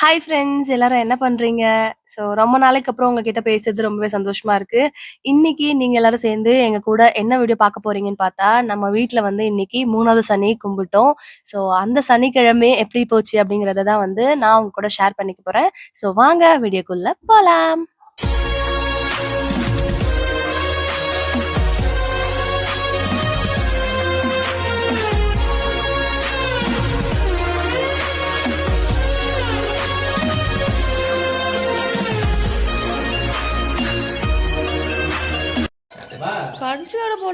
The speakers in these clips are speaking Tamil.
ஹாய் ஃப்ரெண்ட்ஸ் எல்லாரும் என்ன பண்றீங்க? ஸோ ரொம்ப நாளைக்கு அப்புறம் உங்ககிட்ட பேசுறது ரொம்பவே சந்தோஷமா இருக்கு. இன்னைக்கு நீங்க எல்லாரும் சேர்ந்து எங்க கூட என்ன வீடியோ பார்க்க போறீங்கன்னு பார்த்தா, நம்ம வீட்டில் வந்து இன்னைக்கு மூணாவது சனி கும்பிட்டோம். ஸோ அந்த சனிக்கிழமை எப்படி போச்சு அப்படிங்கிறத தான் வந்து நான் உங்க கூட ஷேர் பண்ணிக்க போறேன். ஸோ வாங்க வீடியோக்குள்ள போலாம்.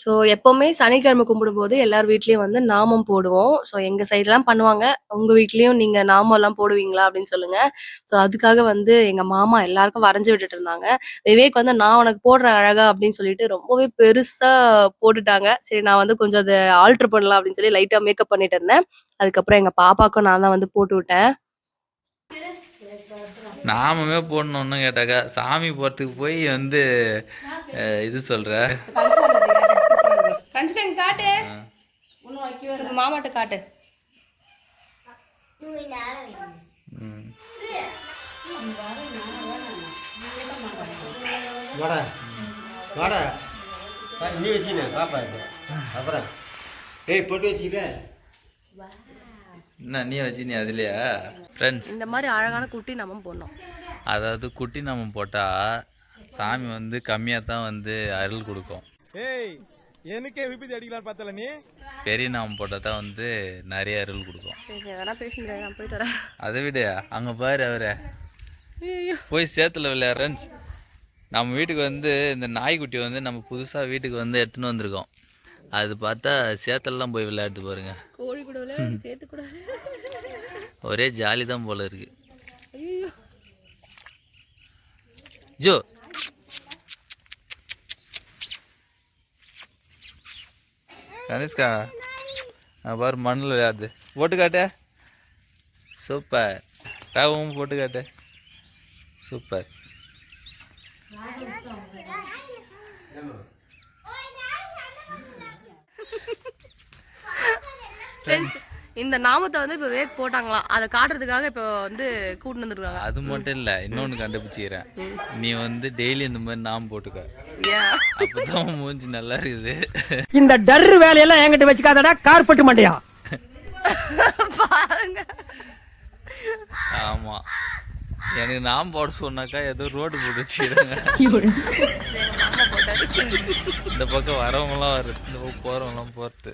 ஸோ எப்பவுமே சனிக்கிழமை கும்பிடும்போது எல்லார் வீட்லயும் வந்து நாமம் போடுவோம். ஸோ எங்க சைட்லாம் பண்ணுவாங்க. உங்க வீட்லயும் நீங்க நாமம்லாம் போடுவீங்களா? அப்படின்னு சொல்லுங்க. ஸோ அதுக்காக வந்து எங்க மாமா எல்லாருக்கும் வரைஞ்சு விட்டுட்டு இருந்தாங்க. விவேக் வந்து நான் உனக்கு போடுறேன் அழகா அப்படின்னு சொல்லிட்டு ரொம்பவே பெருசா போட்டுட்டாங்க. சரி நான் வந்து கொஞ்சம் அத ஆல்டர் பண்ணலாம் அப்படின்னு சொல்லி லைட்டா மேக்கப் பண்ணிட்டு இருந்தேன். அதுக்கப்புறம் எங்க பாப்பாக்கும் நான் தான் வந்து போட்டு விட்டேன். நாமமே போடணும்னு கேட்டாக்கா சாமி போகிறதுக்கு போய் வந்து இது சொல்ற கன்சிகன் காட்டு. மாமாட்ட காட்டு. ம். வாடா. வாடா. நீ வச்சுன பாப்பா இப்போ அப்புறம். ஏய் பொட்டு வச்சுக்க என்ன நீ வச்சு நீ அதுலையா? ஃப்ரெண்ட்ஸ் இந்த மாதிரி அழகான குட்டி நாமம் போடணும். அதாவது குட்டி நாமம் போட்டால் சாமி வந்து கம்மியாக தான் வந்து அருள் கொடுக்கும். ஏய் எனக்கே விபத்து அடிக்கலாம் பார்த்தல நீ? பெரிய நாமம் போட்டால் தான் வந்து நிறைய அருள் கொடுக்கும். சரி எதனா பேசுங்க நான் போயிட்டு வரேன். அதை விட அங்கே பாரு அவரை. போய் சேத்துல விளையாடுறேன்னு நம்ம வீட்டுக்கு வந்து இந்த நாய்க்குட்டி வந்து நம்ம புதுசாக வீட்டுக்கு வந்து எடுத்துன்னு வந்திருக்கோம். அது பார்த்தா சேத்தல்லாம் போய் விளையாடுது பாருங்க. கோழி கூட விளையாட சேர்த்து கூட. ஒரே ஜாலி தான் போல இருக்கு. ஐயோ ஜோ கனிஷ்கா நான் பாரு மண்ணில் விளையாடுது. போட்டு காட்டு. சூப்பர். டாவும் போட்டு காட்டு. சூப்பர். ஃப்ரெண்ட்ஸ் இந்த நாமத்தை வந்து இப்போ வேக் போட்டாங்களாம். அதை காட்டுறதுக்காக இப்போ வந்து கூட்டிட்டு வந்துருக்காங்க. அது மட்டும் இல்லை இன்னொன்று கண்டுபிடிச்சிக்கிறேன். நீ வந்து டெய்லி இந்த மாதிரி நாம் போட்டுக்க. ஏன் அப்பதான் மூஞ்சி நல்லா இருக்குது. இந்த டர்ரு வேலையெல்லாம் என்கிட்ட வச்சுக்காதடா கார்பட்டு மண்டையா? பாருங்க. ஆமா. எனக்கு நாம் போட சொன்னாக்கா ஏதோ ரோடு போட்டு வச்சுக்கிறாங்க. இந்த பக்கம் வரவங்களாம் வருது இந்த பக்கம் போறவங்களாம் போறது.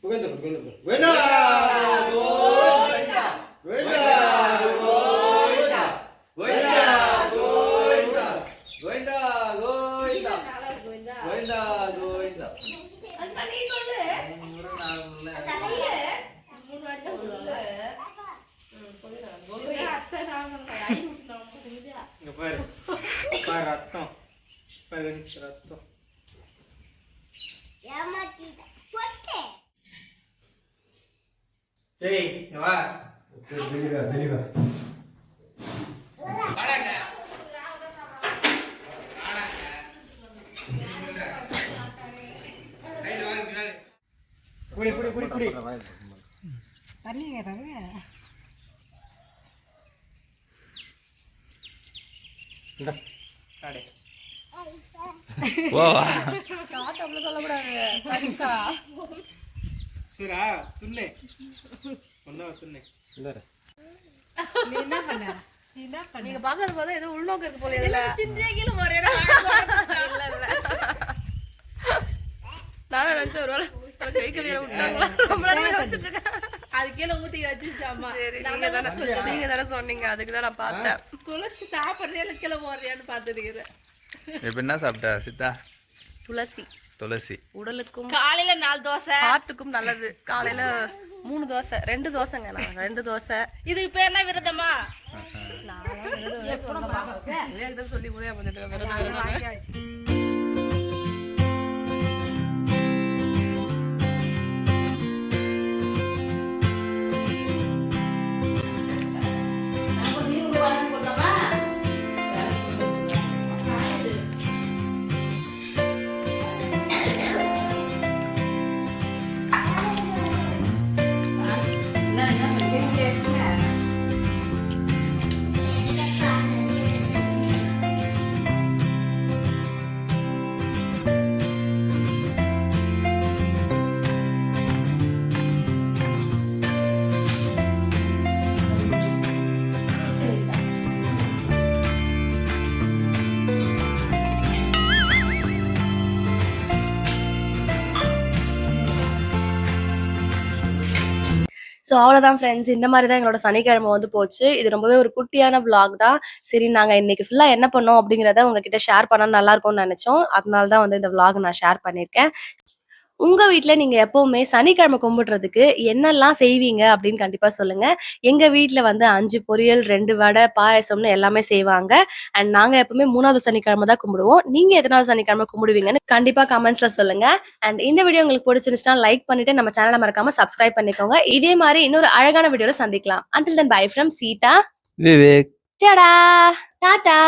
புகழ்ந்து போ, புகழ்ந்து போ. வேண்டா! கோவிந்தா வேண்டா! கோவிந்தா வேண்டா கோவிந்தா கோவிந்தா கோவிந்தா கோவிந்தா கோவிந்தா இங்க பாரு பாரு ரத்தம் பாரு ரத்தம் இங்க வா தெளிவா தெளிவா குடி குடி குடி குடி இந்த காடே ஓ நீங்க பாக்குறது பார்த்தா ஏதோ உள்நோக்கம் இருக்கு போல இதுல இல்ல இல்ல. நானும் நினைச்சேன் ஒரு வேளை கை விட்டாங்களா? ரொம்ப நேரம் வச்சுட்டு இருக்கேன் அது கீழே ஊத்தி வச்சுச்சாமா சரி நீங்க தானே நீங்க தானே சொன்னீங்க. அதுக்கு தான் நான் பார்த்தேன். துளசி சாப்பிட்றியா இல்லை கீழே போடுறியான்னு பார்த்துருக்குறேன் இப்போ என்ன சாப்பிட்ட சித்தா? துளசி. துளசி. உடலுக்கும் காலையில நாலு தோசை. ஹார்ட்டுக்கும் நல்லது. காலையில மூணு தோசை ரெண்டு தோசைங்க நான். ரெண்டு தோசை. இதுக்கு பேர் தான் விரதமா. சொல்லி முறையா வந்துட்டு விரதம் விரதம். ஸோ அவ்வளோதான் ஃப்ரெண்ட்ஸ் இந்த மாதிரி தான் எங்களோட சனிக்கிழமை வந்து போச்சு. இது ரொம்பவே ஒரு குட்டியான vlog தான். சரி நாங்கள் இன்னைக்கு ஃபுல்லாக என்ன பண்ணோம் அப்படிங்கிறத உங்ககிட்ட ஷேர் பண்ணால் நல்லா இருக்கும்னு நினச்சோம். அதனால தான் வந்து இந்த விளாக் நான் ஷேர் பண்ணியிருக்கேன். உங்கள் வீட்டில் நீங்கள் எப்போவுமே சனிக்கிழமை கும்பிடுறதுக்கு என்னெல்லாம் செய்வீங்க அப்படின்னு கண்டிப்பாக சொல்லுங்கள் எங்கள் வீட்டில் வந்து அஞ்சு பொரியல் ரெண்டு வடை பாயசம்னு எல்லாமே செய்வாங்க. அண்ட் நாங்கள் எப்பவுமே மூணாவது சனிக்கிழமை தான் கும்பிடுவோம். நீங்கள் எத்தனாவது சனிக்கிழமை கும்பிடுவீங்கன்னு கண்டிப்பாக கமெண்ட்ஸில் சொல்லுங்கள் அண்ட் இந்த வீடியோ உங்களுக்கு பிடிச்சிருந்துச்சுன்னா லைக் பண்ணிட்டு நம்ம சேனலை மறக்காம சப்ஸ்கிரைப் பண்ணிக்கோங்க. இதே மாதிரி இன்னொரு அழகான வீடியோல சந்திக்கலாம். Until then bye from Sita. Vivek. Tata. Tata.